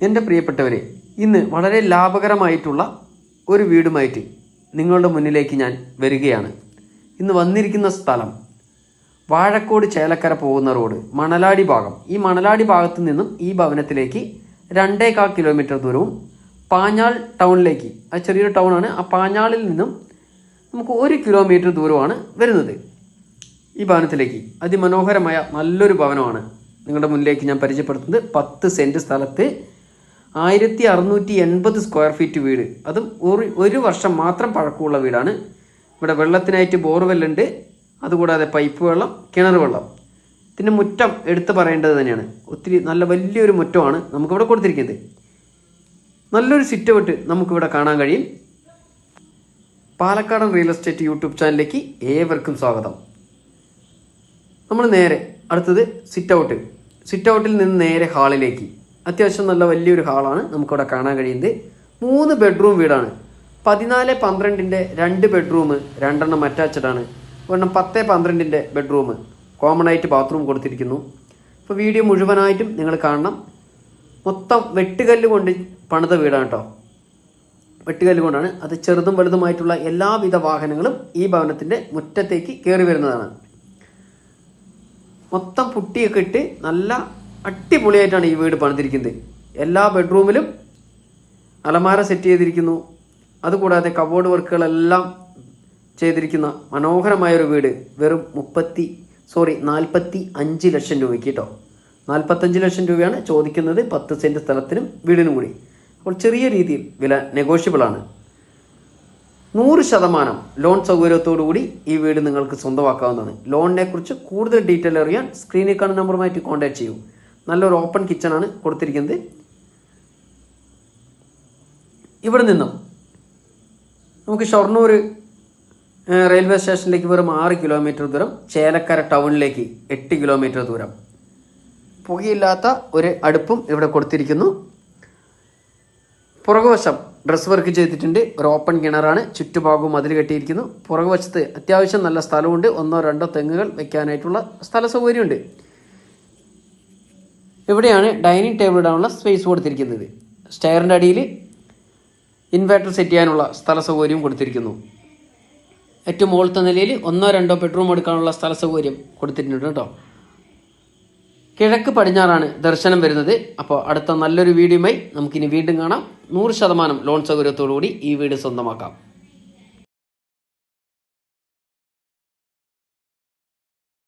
എന്റെ പ്രിയപ്പെട്ടവരെ ഇന്ന് വളരെ ലാഭകരമായിട്ടുള്ള ഒരു വീടുമായിട്ട് നിങ്ങളുടെ മുന്നിലേക്ക് ഞാൻ വരികയാണ്. ഇന്ന് വന്നിരിക്കുന്ന സ്ഥലം വാഴക്കോട് ചേലക്കര പോകുന്ന റോഡ് മണലാടി ഭാഗം. ഈ മണലാടി ഭാഗത്തു നിന്നും ഈ ഭവനത്തിലേക്ക് രണ്ടേകാൽ കിലോമീറ്റർ ദൂരവും പാഞ്ഞാൾ ടൗണിലേക്ക് ആ ചെറിയൊരു ടൗണാണ് ആ പാഞ്ഞാളിൽ നിന്നും നമുക്ക് ഒരു കിലോമീറ്റർ ദൂരമാണ് വരുന്നത്. ഈ ഭവനത്തിലേക്ക് അതിമനോഹരമായ നല്ലൊരു ഭവനമാണ് നിങ്ങളുടെ മുന്നിലേക്ക് ഞാൻ പരിചയപ്പെടുത്തുന്നത്. പത്ത് സെന്റ് സ്ഥലത്ത് ആയിരത്തി അറുന്നൂറ്റി എൺപത് സ്ക്വയർ ഫീറ്റ് വീട്. അതും ഒരു ഒരു വർഷം മാത്രം പഴക്കമുള്ള വീടാണ്. ഇവിടെ വെള്ളത്തിനായിട്ട് ബോർവെല്ലുണ്ട് അതുകൂടാതെ പൈപ്പ് വെള്ളം കിണർ വെള്ളം. പിന്നെ മുറ്റം എടുത്തു പറയേണ്ടത് തന്നെയാണ്. ഒത്തിരി നല്ല വലിയൊരു മുറ്റമാണ് നമുക്കിവിടെ കൊടുത്തിരിക്കുന്നത്. നല്ലൊരു സിറ്റ് ഔട്ട് നമുക്കിവിടെ കാണാൻ കഴിയും. പാലക്കാടൻ റിയൽ എസ്റ്റേറ്റ് യൂട്യൂബ് ചാനലിലേക്ക് ഏവർക്കും സ്വാഗതം. നമ്മൾ നേരെ അടുത്തത് സിറ്റ് ഔട്ട് സിറ്റ് ഔട്ടിൽ നിന്ന് നേരെ ഹാളിലേക്ക് അത്യാവശ്യം നല്ല വലിയൊരു ഹാളാണ് നമുക്കവിടെ കാണാൻ കഴിയുന്നത്. മൂന്ന് ബെഡ്റൂം വീടാണ്. പതിനാല് പന്ത്രണ്ടിന്റെ രണ്ട് ബെഡ്റൂം രണ്ടെണ്ണം അറ്റാച്ചഡാണ് ഒരെണ്ണം പത്ത് പന്ത്രണ്ടിന്റെ ബെഡ്റൂം കോമൺ ആയിട്ട് ബാത്റൂം കൊടുത്തിരിക്കുന്നു. ഇപ്പോൾ വീഡിയോ മുഴുവനായിട്ടും നിങ്ങൾ കാണണം. മൊത്തം വെട്ടുകല്ല് കൊണ്ട് പണിത വീടാണ് കേട്ടോ വെട്ടുകല്ല് കൊണ്ടാണ് അത് ചെറുതും വലുതുമായിട്ടുള്ള എല്ലാവിധ വാഹനങ്ങളും ഈ ഭവനത്തിന്റെ മുറ്റത്തേക്ക് കയറി വരുന്നതാണ്. മൊത്തം പുട്ടിയൊക്കെ ഇട്ട് നല്ല അടിപൊളിയായിട്ടാണ് ഈ വീട് പണിതിരിക്കുന്നത്. എല്ലാ ബെഡ്റൂമിലും അലമാര സെറ്റ് ചെയ്തിരിക്കുന്നു. അതുകൂടാതെ കബോർഡ് വർക്കുകളെല്ലാം ചെയ്തിരിക്കുന്ന മനോഹരമായ ഒരു വീട്. വെറും മുപ്പത്തി സോറി നാൽപ്പത്തി അഞ്ച് ലക്ഷം രൂപയ്ക്ക് കേട്ടോ നാൽപ്പത്തഞ്ച് ലക്ഷം രൂപയാണ് ചോദിക്കുന്നത് പത്ത് സെന്റ് സ്ഥലത്തിനും വീടിനും കൂടി. അപ്പോൾ ചെറിയ രീതിയിൽ വില നെഗോഷ്യബിളാണ് നൂറ് ശതമാനം ലോൺ സൗകര്യത്തോടു കൂടി ഈ വീട് നിങ്ങൾക്ക് സ്വന്തമാക്കാവുന്നതാണ്. ലോണിനെക്കുറിച്ച് കൂടുതൽ ഡീറ്റെയിൽ അറിയാൻ സ്ക്രീനിൽ കാണുന്ന നമ്പറുമായിട്ട് കോൺടാക്ട് ചെയ്യൂ. നല്ലൊരു ഓപ്പൺ കിച്ചണാണ് കൊടുത്തിരിക്കുന്നത്. ഇവിടെ നിന്നും നമുക്ക് ഷൊർണൂർ റെയിൽവേ സ്റ്റേഷനിലേക്ക് വെറും ആറ് കിലോമീറ്റർ ദൂരം ചേലക്കര ടൗണിലേക്ക് എട്ട് കിലോമീറ്റർ ദൂരം. പുകയില്ലാത്ത ഒരു അടുപ്പും ഇവിടെ കൊടുത്തിരിക്കുന്നു. പുറകുവശം ഡ്രസ് വർക്ക് ചെയ്തിട്ടുണ്ട്. ഒരു ഓപ്പൺ കിണറാണ്. ചുറ്റുഭാഗവും അതിൽ കെട്ടിയിരിക്കുന്നു. പുറകുവശത്ത് അത്യാവശ്യം നല്ല സ്ഥലമുണ്ട്. ഒന്നോ രണ്ടോ തെങ്ങുകൾ വെക്കാനായിട്ടുള്ള സ്ഥല സൗകര്യമുണ്ട്. ഇവിടെയാണ് ഡൈനിങ് ടേബിൾ ഇടാനുള്ള സ്പേസ് കൊടുത്തിരിക്കുന്നത്. സ്റ്റെയറിന്റെ അടിയിൽ ഇൻവേർട്ടർ സെറ്റ് ചെയ്യാനുള്ള സ്ഥല സൗകര്യം കൊടുത്തിരിക്കുന്നു. ഏറ്റവും മുകളിലത്തെ നിലയിൽ ഒന്നോ രണ്ടോ ബെഡ്റൂം എടുക്കാനുള്ള സ്ഥല സൗകര്യം കൊടുത്തിട്ടുണ്ട് കേട്ടോ. കിഴക്ക് പടിഞ്ഞാറാണ് ദർശനം വരുന്നത്. അപ്പോൾ അടുത്ത നല്ലൊരു വീഡിയോയുമായി നമുക്കിനി വീണ്ടും കാണാം. നൂറ് ശതമാനം ലോൺ സൗകര്യത്തോടു കൂടി ഈ വീട് സ്വന്തമാക്കാം.